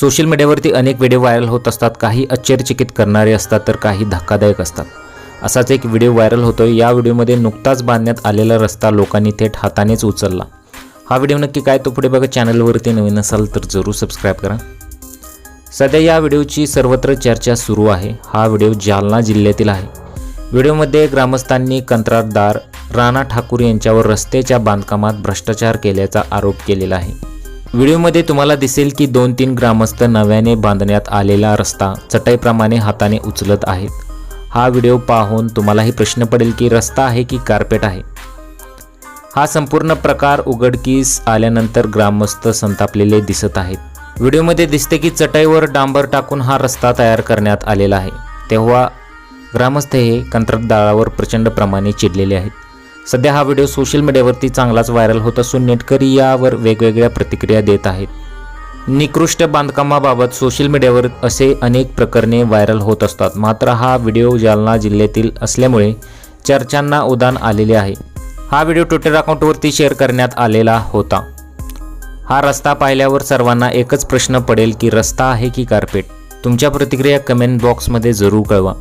Social मीडियावरती अनेक video viral होत असतात. काही आश्चर्यचकित करणारे असतात तर काही धक्कादायक असतात. असाच एक व्हिडिओ व्हायरल होतोय. या व्हिडिओमध्ये नुकताच बांधण्यात आलेला रस्ता लोकांनी थेट हातानेच उचलला. हा व्हिडिओ नक्की काय? तो पुढे बघा. चॅनलवरती नवीन असाल तर जरूर सबस्क्राईब करा. सध्या या व्हिडिओची सर्वत्र चर्चा सुरू आहे. हा व्हिडिओ जालना जिल्ह्यातील आहे. व्हिडिओमध्ये ग्रामस्थांनी कंत्राटदार राणा ठाकूर यांच्यावर रस्त्याच्या बांधकामात भ्रष्टाचार केल्याचा आरोप केलेला आहे. व्हिडिओमध्ये तुम्हाला दिसेल की दोन तीन ग्रामस्थ नव्याने बांधण्यात आलेला रस्ता चटईप्रमाणे हाताने उचलत आहेत. हा व्हिडिओ पाहून तुम्हालाही प्रश्न पडेल की रस्ता आहे की कार्पेट आहे? हा संपूर्ण प्रकार उघडकीस आल्यानंतर ग्रामस्थ संतापलेले दिसत आहेत. व्हिडिओमध्ये दिसते की चटईवर डांबर टाकून हा रस्ता तयार करण्यात आलेला आहे. तेव्हा ग्रामस्थ हे कंत्राटदारावर प्रचंड प्रमाणे चिडलेले आहेत. सध्या हा व्हिडिओ सोशल मीडियावरती चांगलाच व्हायरल होत असून नेटकरी यावर वेगवेगळ्या प्रतिक्रिया देत आहेत. निकृष्ट बांधकामाबाबत सोशल मीडियावर असे अनेक प्रकरणे व्हायरल होत असतात. मात्र हा व्हिडिओ जालना जिल्ह्यातील असल्यामुळे चर्चांना उदान आलेले आहे. हा व्हिडिओ ट्विटर अकाउंटवरती शेअर करण्यात आलेला होता. हा रस्ता पाहिल्यावर सर्वांना एकच प्रश्न पडेल की रस्ता आहे की कार्पेट? तुमच्या प्रतिक्रिया कमेंट बॉक्समध्ये जरूर कळवा.